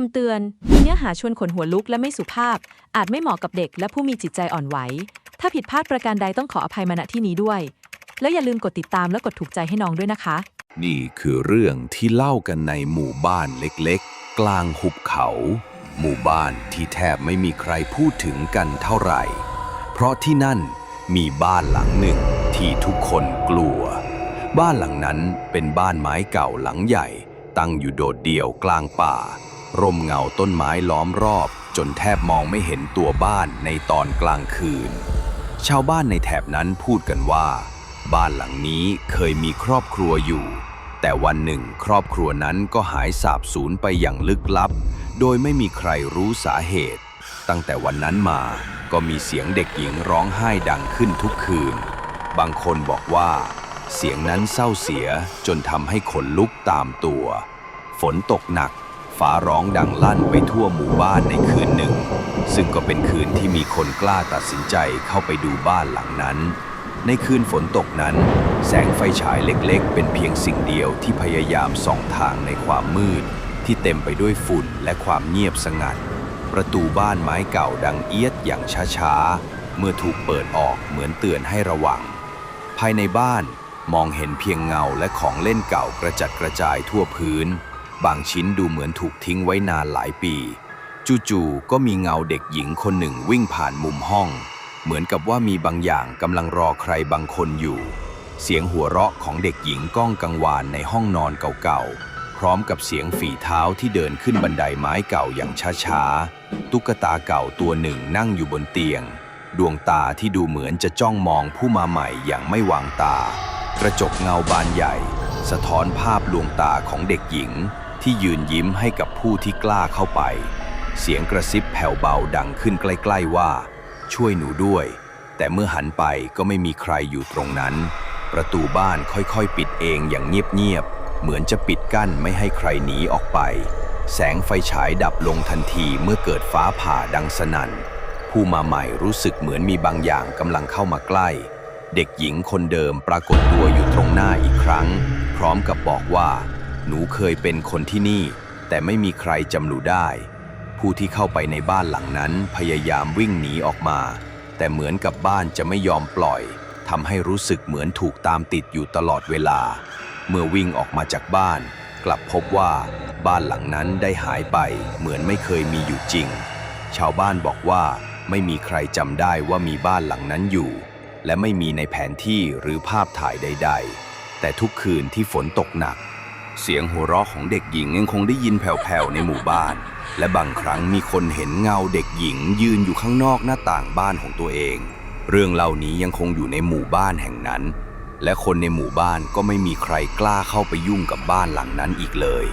คำเตือนมีเนื้อหาชวนขนหัวลุกและไม่สุภาพ อาจไม่เหมาะกับเด็กและผู้มีจิตใจอ่อนไหว ถ้าผิดพลาดประการใดต้องขออภัยมาณที่นี้ด้วย แล้วอย่าลืมกดติดตามและกดถูกใจให้น้องด้วยนะคะ นี่คือเรื่องที่เล่ากันในหมู่บ้านเล็กๆ กลางหุบเขา หมู่บ้านที่แทบไม่มีใครพูดถึงกันเท่าไหร่ เพราะที่นั่นมีบ้านหลังหนึ่งที่ทุกคนกลัว บ้านหลังนั้นเป็นบ้านไม้เก่าหลังใหญ่ ตั้งอยู่โดดเดี่ยวกลางป่า ร่มเงาต้นไม้ล้อมรอบ จนแทบมองไม่เห็นตัวบ้านในตอนกลางคืน ชาวบ้านในแถบนั้นพูดกันว่า บ้านหลังนี้เคยมีครอบครัวอยู่ แต่วันหนึ่งครอบครัวนั้นก็หายสาบสูญไปอย่างลึกลับ โดยไม่มีใครรู้สาเหตุ ตั้งแต่วันนั้นมาก็มีเสียงเด็กหญิงร้องไห้ดังขึ้นทุกคืน บางคนบอกว่า เสียงนั้นเศร้าเสียจนทำให้ขนลุกตามตัว ฝนตกหนัก ฟ้าร้องดังลั่นไปทั่วหมู่บ้านในคืนหนึ่ง ซึ่งก็เป็นคืนที่มีคนกล้าตัดสินใจเข้าไปดูบ้านหลังนั้น ในคืนฝนตกนั้น แสงไฟฉายเล็กๆ เป็นเพียงสิ่งเดียวที่พยายามส่องทางในความมืด ที่เต็มไปด้วยฝุ่นและความเงียบสงัด ประตูบ้านไม้เก่าดังเอียดอย่างช้าๆ เมื่อถูกเปิดออกเหมือนเตือนให้ระวัง ภายในบ้านมองเห็นเพียงเงาและของเล่นเก่ากระจัดกระจายทั่วพื้น บางชิ้นดูเหมือนถูกทิ้งไว้นานหลายปี จู่ๆก็มีเงาเด็กหญิงคนหนึ่งวิ่งผ่านมุมห้อง เหมือนกับว่ามีบางอย่างกำลังรอใครบางคนอยู่ เสียงหัวเราะของเด็กหญิงก้องกังวานในห้องนอนเก่าๆ พร้อมกับเสียงฝีเท้าที่เดินขึ้นบันไดไม้เก่าอย่างช้าๆ ตุ๊กตาเก่าตัวหนึ่งนั่งอยู่บนเตียง ดวงตาที่ดูเหมือนจะจ้องมองผู้มาใหม่อย่างไม่วางตา กระจกเงาบานใหญ่ สะท้อนภาพลวงตาของเด็กหญิง ที่ยืนยิ้มให้กับผู้ที่กล้าเข้าไป เสียงกระซิบแผ่วเบาดังขึ้นใกล้ ๆว่า ช่วยหนูด้วย แต่เมื่อหันไปก็ไม่มีใครอยู่ตรงนั้น ประตูบ้านค่อยๆ ปิดเองอย่างเงียบๆเหมือนจะปิดกั้นไม่ให้ใครหนีออกไป แสงไฟฉายดับลงทันทีเมื่อเกิดฟ้าผ่าดังสนั่น ผู้มาใหม่รู้สึกเหมือนมีบางอย่างกำลังเข้ามาใกล้ เด็กหญิงคนเดิมปรากฏตัวอยู่ตรงหน้าอีกครั้ง พร้อมกับบอกว่า หนูเคยเป็นคนที่นี่ แต่ไม่มีใครจำหนูได้ ผู้ที่เข้าไปในบ้านหลังนั้นพยายามวิ่งหนีออกมา แต่เหมือนกับบ้านจะไม่ยอมปล่อยทำให้รู้สึกเหมือนถูกตามติดอยู่ตลอดเวลา เมื่อวิ่งออกมาจากบ้าน กลับพบว่าบ้านหลังนั้นได้หายไป เหมือนไม่เคยมีอยู่จริง ชาวบ้านบอกว่าไม่มีใครจำได้ว่ามีบ้านหลังนั้นอยู่ และไม่มีในแผนที่หรือภาพถ่ายใด ๆ แต่ทุกคืนที่ฝนตกหนัก เสียงหัวเราะของเด็กหญิงยังคงได้ยินแผ่วๆในหมู่บ้าน และบางครั้งมีคนเห็นเงาเด็กหญิงยืนอยู่ข้างนอกหน้าต่างบ้านของตัวเอง เรื่องเหล่านี้ยังคงอยู่ในหมู่บ้านแห่งนั้น และคนในหมู่บ้านก็ไม่มีใครกล้าเข้าไปยุ่งกับบ้านหลังนั้นอีกเลย